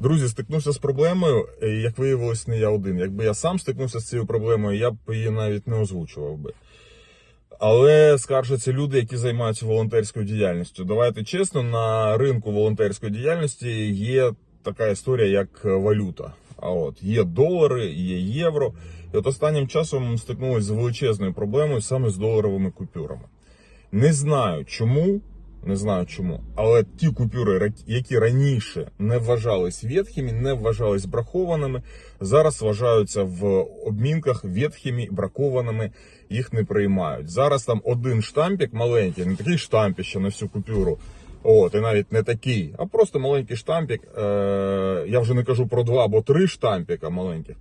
Друзі, стикнувся з проблемою, як виявилось, не я один. Якби я сам стикнувся з цією проблемою, я б її навіть не озвучував би. Але скаржаться люди, які займаються волонтерською діяльністю. Давайте чесно, на ринку волонтерської діяльності є така історія, як валюта. А от є долари, є євро. І от останнім часом стикнулися з величезною проблемою саме з доларовими купюрами. Не знаю чому, не знаю чому, але ті купюри, які раніше не вважались ветхими, не вважались бракованими, зараз вважаються в обмінках ветхими, бракованими, їх не приймають. Зараз там один штампік маленький, не такий штампіще на всю купюру. От, і навіть не такий, а просто маленький штампік. Е, я вже не кажу про два або три штампіка маленьких.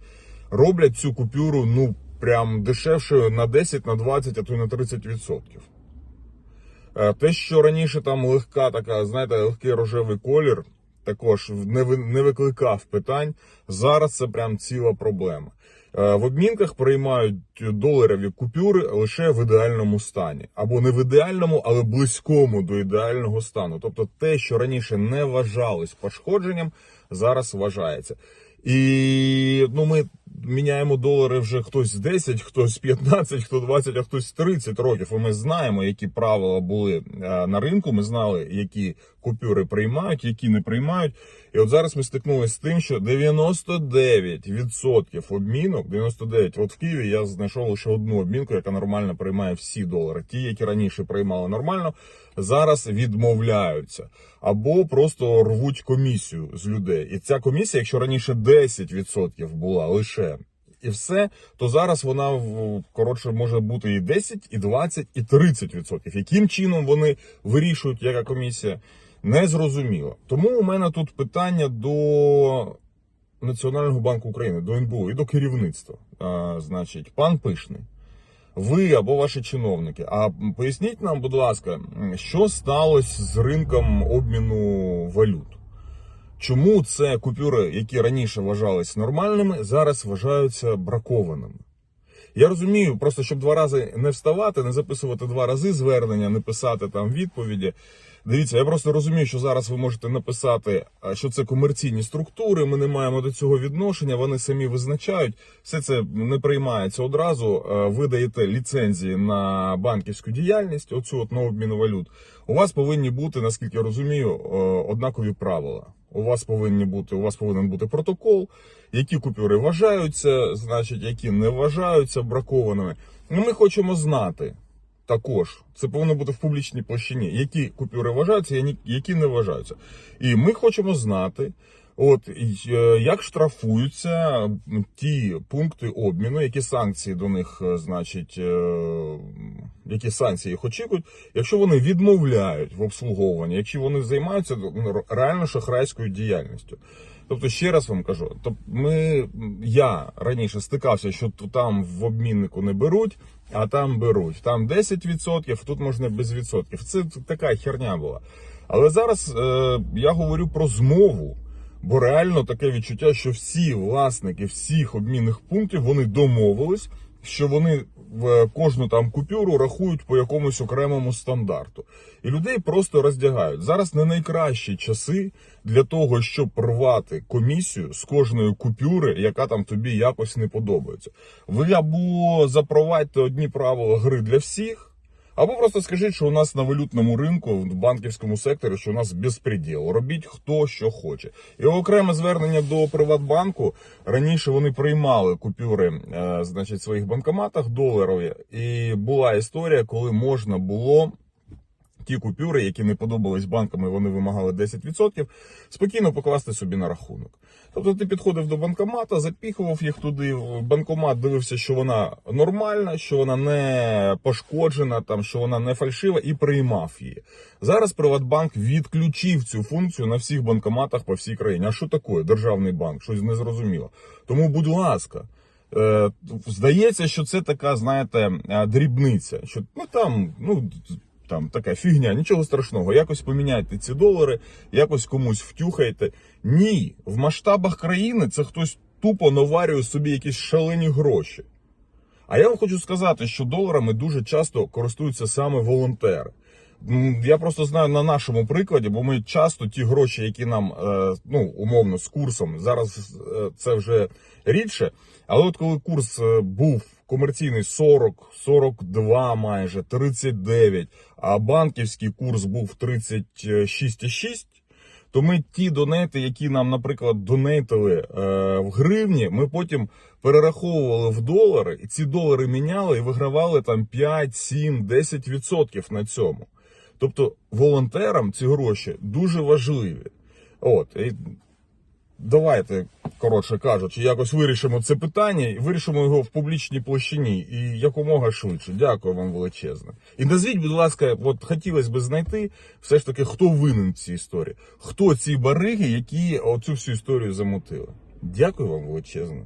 Роблять цю купюру, ну, прям дешевшою на 10, на 20, а то й на 30%. Е, Те, що раніше там легка така, знаєте, легкий рожевий колір, також не, викликав питань. Зараз це прям ціла проблема. Е, В обмінках приймають доларові купюри лише в ідеальному стані, або не в ідеальному, але близькому до ідеального стану. Тобто те, що раніше не вважалось пошкодженням, зараз вважається. І ну, ми міняємо долари вже хтось 10, хтось 15, хто 20, а хтось 30 років. І ми знаємо, які правила були е, на ринку. Ми знали, які купюри приймають, які не приймають. І от зараз ми стикнулися з тим, що 99% обмінок, 99%, от в Києві я знайшов лише одну обмінку, яка нормально приймає всі долари. Ті, які раніше приймали нормально, зараз відмовляються або просто рвуть комісію з людей. І ця комісія, якщо раніше 10% була лише. І все, то зараз вона коротше може бути і 10, і 20, і 30%. Яким чином вони вирішують, яка комісія, не зрозуміло. Тому у мене тут питання до Національного банку України, до НБУ і до керівництва. А, значить, пан Пишний, ви або ваші чиновники. А поясніть нам, будь ласка, що сталося з ринком обміну валют? Чому це купюри, які раніше вважались нормальними, зараз вважаються бракованими? Я розумію, просто щоб два рази не вставати, не записувати два рази звернення, не писати там відповіді. Дивіться, я просто розумію, що зараз ви можете написати, що це комерційні структури. Ми не маємо до цього відношення. Вони самі визначають. Все це не приймається одразу. Ви даєте ліцензії на банківську діяльність, оцю от на обмін валют. У вас повинні бути, наскільки я розумію, однакові правила. У вас повинні бути, у вас повинен бути протокол, які купюри вважаються, значить, які не вважаються бракованими. Ну, ми хочемо знати також. Це повинно бути в публічній площині, які купюри вважаються, які- не вважаються. І ми хочемо знати. От е, як штрафуються ті пункти обміну, які санкції до них, е, значить, е, які санкції їх очікують, якщо вони відмовляють в обслуговуванні, якщо вони займаються ну, реально шахрайською діяльністю. Тобто, ще раз вам кажу, тобто ми, я раніше стикався, що там в обміннику не беруть, а там беруть. Там 10%, тут можна без відсотків. Це така херня була. Але зараз е, я говорю про змову. Бо реально таке відчуття, що всі власники всіх обмінних пунктів вони домовились, що вони в кожну там купюру рахують по якомусь окремому стандарту. І людей просто роздягають. Зараз не найкращі часи для того, щоб рвати комісію з кожної купюри, яка там тобі якось не подобається. Ви або запровадьте одні правила гри для всіх. Або просто скажіть, що у нас на валютному ринку, в банківському секторі, що у нас безпреділ. Робіть хто що хоче. І окреме звернення до Приватбанку. Раніше вони приймали купюри, е, значить, в своїх банкоматах доларові. І була історія, коли можна було. Ті купюри, які не подобались банкам, і вони вимагали 10%, спокійно покласти собі на рахунок. Тобто ти підходив до банкомата, запіхував їх туди. Банкомат дивився, що вона нормальна, що вона не пошкоджена, там що вона не фальшива, і приймав її. Зараз Приватбанк відключив цю функцію на всіх банкоматах по всій країні. А що таке державний банк? Щось незрозуміло. Тому, будь ласка. Е, Здається, що це така, знаєте, е, дрібниця. Що ну там, ну там така фігня, нічого страшного. Якось поміняйте ці долари, якось комусь втюхайте. Ні, в масштабах країни це хтось тупо наварює собі якісь шалені гроші. А я вам хочу сказати, що доларами дуже часто користуються саме волонтери. Я просто знаю на нашому прикладі, бо ми часто ті гроші, які нам е, ну умовно з курсом, зараз е, це вже рідше. Але от коли курс е, був комерційний 40, 42 майже, 39, а банківський курс був 36,6, то ми ті донети, які нам, наприклад, донейтили е, в гривні, ми потім перераховували в долари, і ці долари міняли і вигравали там 5, 7, 10% на цьому. Тобто волонтерам ці гроші дуже важливі. От, і давайте, коротше кажучи, якось вирішимо це питання і вирішимо його в публічній площині і якомога швидше. Дякую вам величезне. І назвіть, будь ласка, от хотілося б знайти все ж таки, хто винен в цій історії, хто ці бариги, які оцю всю історію замутили. Дякую вам величезне.